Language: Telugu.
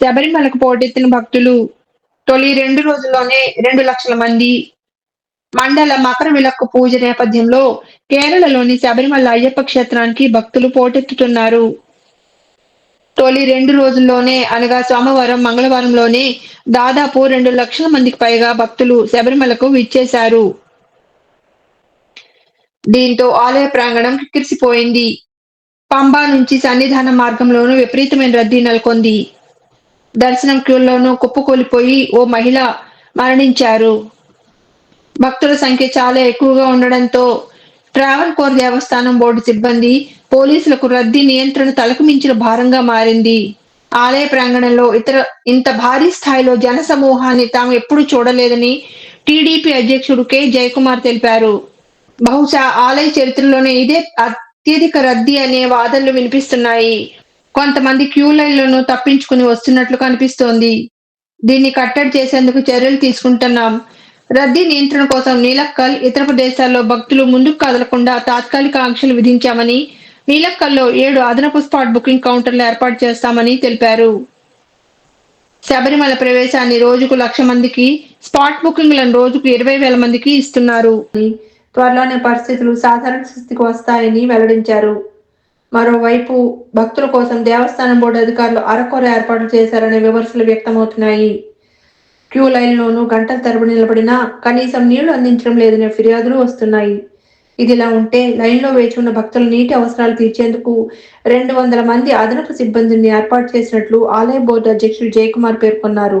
శబరిమలకు పోటెత్తిన భక్తులు తొలి రెండు రోజుల్లోనే రెండు లక్షల మంది మండల మకర విలక్కు పూజ నేపథ్యంలో కేరళలోని శబరిమల అయ్యప్ప క్షేత్రానికి భక్తులు పోటెత్తుతున్నారు. తొలి రెండు రోజుల్లోనే అనగా సోమవారం మంగళవారంలోనే దాదాపు రెండు లక్షల మందికి పైగా భక్తులు శబరిమలకు విచ్చేశారు. దీంతో ఆలయ ప్రాంగణం కిక్కిరిసిపోయింది. పంబా నుంచి సన్నిధాన మార్గంలోనూ విపరీతమైన రద్దీ నెలకొంది. దర్శనం క్యూలోనూ కుప్పకూలిపోయి ఓ మహిళ మరణించారు. భక్తుల సంఖ్య చాలా ఎక్కువగా ఉండడంతో ట్రావెల్ కోర్ దేవస్థానం బోర్డు సిబ్బంది పోలీసులకు రద్దీ నియంత్రణ తలకు మించిన భారంగా మారింది. ఆలయ ప్రాంగణంలో ఇతర ఇంత భారీ స్థాయిలో జన సమూహాన్ని తాము ఎప్పుడూ చూడలేదని టీడీపీ అధ్యక్షుడు కె. జయకుమార్ తెలిపారు. బహుశా ఆలయ చరిత్రలోనే ఇదే అత్యధిక రద్దీ అనే వాదనలు వినిపిస్తున్నాయి. కొంతమంది క్యూ లైన్లను తప్పించుకుని వస్తున్నట్లు కనిపిస్తోంది. దీన్ని కట్టడి చేసేందుకు చర్యలు తీసుకుంటున్నాం. రద్దీ నియంత్రణ కోసం నీలక్కల్ ఇతర ప్రదేశాల్లో భక్తులు ముందుకు కదలకుండా తాత్కాలిక ఆంక్షలు విధించామని నీలక్కల్లో ఏడు అదనపు స్పాట్ బుకింగ్ కౌంటర్లు ఏర్పాటు చేస్తామని తెలిపారు. శబరిమల ప్రవేశాన్ని రోజుకు లక్ష మందికి స్పాట్ బుకింగ్లను రోజుకు ఇరవై వేల మందికి ఇస్తున్నారు. త్వరలోనే పరిస్థితులు సాధారణ స్థితికి వస్తాయని వెల్లడించారు. మరోవైపు భక్తుల కోసం దేవస్థానం బోర్డు అధికారులు అరకొర ఏర్పాట్లు చేశారనే విమర్శలు వ్యక్తమవుతున్నాయి. క్యూ లైన్లోనూ గంటల తరబడి నిలబడినా కనీసం నీళ్ళు అందించడం లేదనే ఫిర్యాదులు వస్తున్నాయి. ఇదిలా ఉంటే లైన్లో వేచి ఉన్న భక్తుల నీటి అవసరాలు తీర్చేందుకు రెండు వందల మంది అదనపు సిబ్బందిని ఏర్పాటు చేసినట్లు ఆలయ బోర్డు అధ్యక్షుడు జయకుమార్ పేర్కొన్నారు.